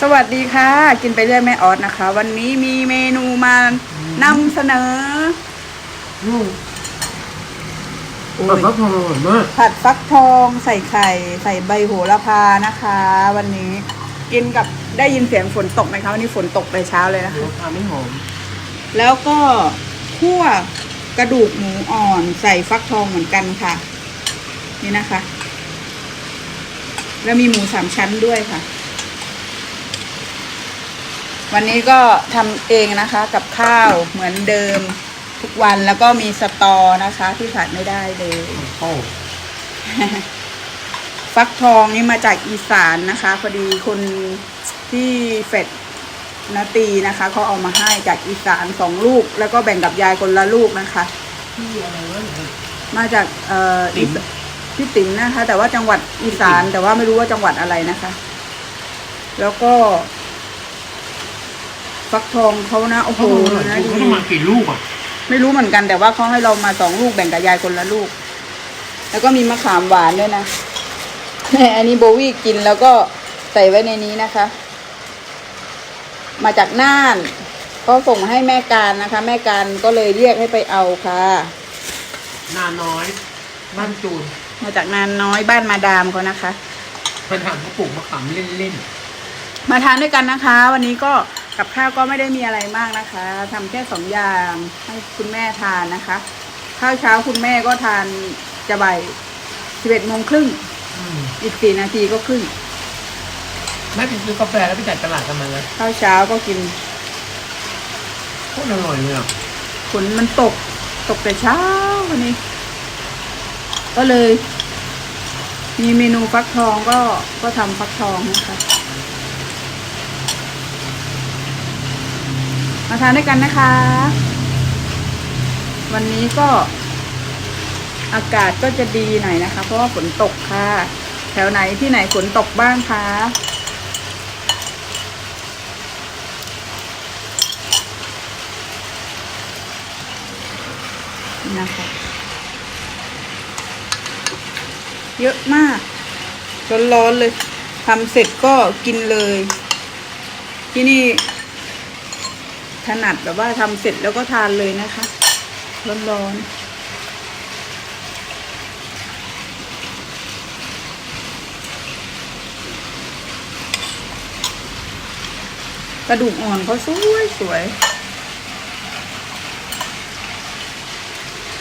สวัสดีค่ะ กินไปเรื่อยแม่ออสนะคะ วันนี้มีเมนูมานำเสนออืมโอ้แบบยฟักทองอร่อยมากผัดฟักทองใส่ไข่ ใส่ใบโหระพานะคะ วันนี้กินกับได้ยินเสียงฝนตกไหมคะวันนี้ฝนตกไปเช้าเลยนะเดี๋ยวคะ ทานไม่หอมแล้วก็คั่วกระดูกหมูอ่อนใส่ฟักทองเหมือนกันค่ะ นี่นะคะ แล้วมีหมูสามชั้นด้วยค่ะ วันนี้ก็ทำเองนะคะกับข้าวเหมือนเดิมทุกวันแล้วก็มีสตอนะคะ ที่ขาดไม่ได้เลยโอ้ฟักทองนี่มาจากอีสานนะคะพอดีคนที่เฟดนาตีนะคะเขาเอามาให้จากอีสานสองลูก แล้วก็แบ่งกับยายคนละลูกนะคะที่อะไรวะเนี่ยมาจากเอ่อติ๋มอีสพี่ติ๋มนะคะ แต่ว่าจังหวัดอีสาน แต่ว่าไม่รู้ว่าจังหวัดอะไรนะคะ แล้วก็ ฟักทองเขานะโอ้โหเขาบอกว่านะเขาดีจะมากี่ลูกอะไม่รู้เหมือนกันแต่ว่าเขาให้เรามาสองลูกแบ่งกับยายคนละลูก แล้วก็มีมะขามหวานด้วยนะอันนี้โบวี่กินแล้วก็ใส่ไว้ในนี้นะคะ มาจากน่านก็ส่งมาให้แม่การนะคะ แม่การก็เลยเรียกให้ไปเอาค่ะ นาน้อย บ้านจูนมาจากนานน้อยบ้านมาดามเขานะคะ ไปถามเขาปลูกมะขามเล่นมาทานด้วยกันนะคะ วันนี้ก็ กับข้าวก็ไม่ได้มีอะไรมากนะคะทำแค่สองอย่างให้คุณแม่ทานนะคะ ข้าวเช้าคุณแม่ก็ทานจะบ่ายสิบเอ็ดโมงครึ่งๆอืมอีกสี่นาทีก็ครึ่งแม่ไปซื้อกาแฟแล้วไปจ่ายตลาดกันมาเลยข้าวเช้าก็กินโคตรอร่อยเลยอะฝนมันตกตกแต่เช้าวันนี้ ก็เลย มีเมนูฟักทองก็ก็ทำฟักทองนะคะ มาทานด้วยกันนะคะ วันนี้ก็อากาศก็จะดีหน่อยนะคะ เพราะว่าฝนตกค่ะ แถวไหนที่ไหนฝนตกบ้างคะนะคะเยอะมากร้อนๆเลยทำเสร็จก็กินเลย ที่นี่ ถนัดแบบว่าทำเสร็จแล้วก็ทานเลยนะคะ ร้อนๆกระดูกอ่อนเขาสวยสวย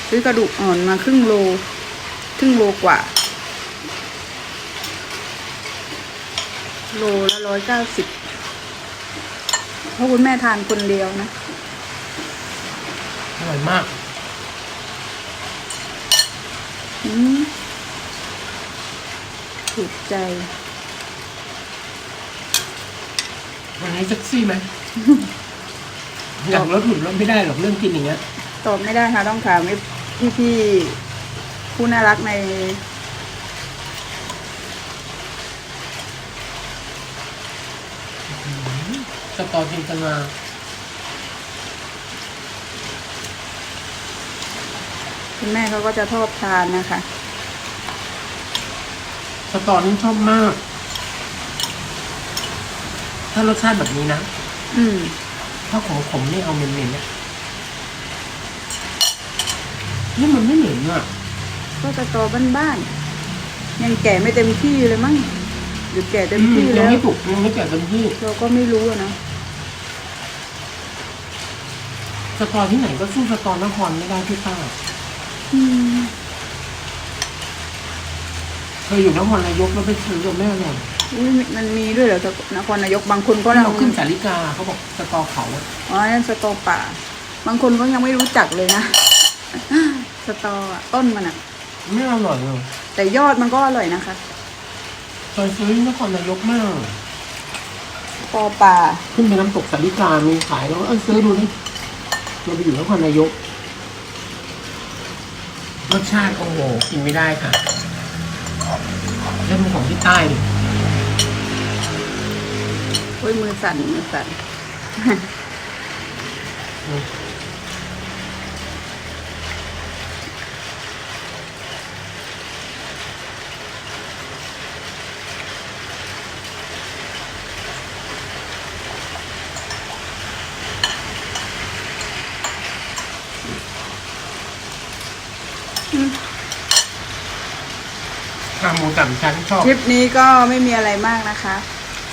ซื้อกระดูกอ่อนมาครึ่งโล ครึ่งโลกว่า โลละร้อยเก้าสิบ เพราะคุณแม่ทานคนเดียวนะ อร่อยมาก อืมถูกใจ วันนี้เซ็กซี่ไหม อยากลดหุ่นลดไม่ได้หรอกเรื่องกินอย่างเงี้ย ตอบไม่ได้ค่ะ ต้องถามพี่พี่ๆผู้น่ารักใน สตอจินตนาคุณแม่เขาก็จะชอบทานนะคะ สตอนี่ชอบมาก ถ้ารสชาติแบบนี้นะ อืม ถ้าของผมนี่เอาเมนๆเนี่ยนี่มันไม่เหม็นอะก็จะตอบ้านๆยังแก่ไม่เต็มที่เลยมั้ง หรือแก่เต็มที่ยัแล้งว ไม่ปลุกยังไม่แก่เต็มที่เราก็ไม่รู้อะนะสตอที่ไหนก็สู้สตอนครไม่ได้พี่ป้าอืมเคยอยู่นครนายกแล้วไปซื้อกับแม่เลยอุ๊ยมันมีด้วยเหรอนครนายกบางคนก็ที่ยังเราขึ้นสาริกาเขาบอกสตอเขาอะอ๋อนั่นสตอป่า บางคนก็ยังไม่รู้จักเลยนะ สตออะต้นมันอะไม่อร่อยเลยแต่ยอดมันก็อร่อยนะคะ เคยซื้อนครนายกมากปอป่าขึ้นไปน้ำตกสาริกามีขายแล้วก็เออซื้อดูนี่เราไปอยู่นครนายกรสชาติโอ้โหกินไม่ได้ค่ะเรื่องของที่ใต้ดิโอ้ยมือสั่นมือสั่น หมูสามชั้นชอบ คลิปนี้ก็ไม่มีอะไรมากนะคะ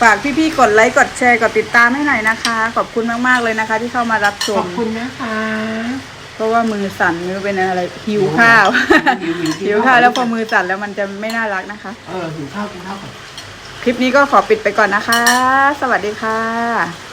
ฝากพี่ๆกดไลค์กดแชร์กดติดตามให้หน่อยนะคะ ขอบคุณมากๆเลยนะคะ ที่เข้ามารับชขมอบคุณนะคะ เพราะว่ามือสั่นมือเป็นอะไรหิวข้าวหิวหิวหิว หิวข้าวแล้วพอมือสั่นแล้วมันจะไม่น่ารักนะคะ เออหิวข้าวกินข้าวก่อน คลิปนี้ก็ขอปิดไปก่อนนะคะ สวัสดีค่ะ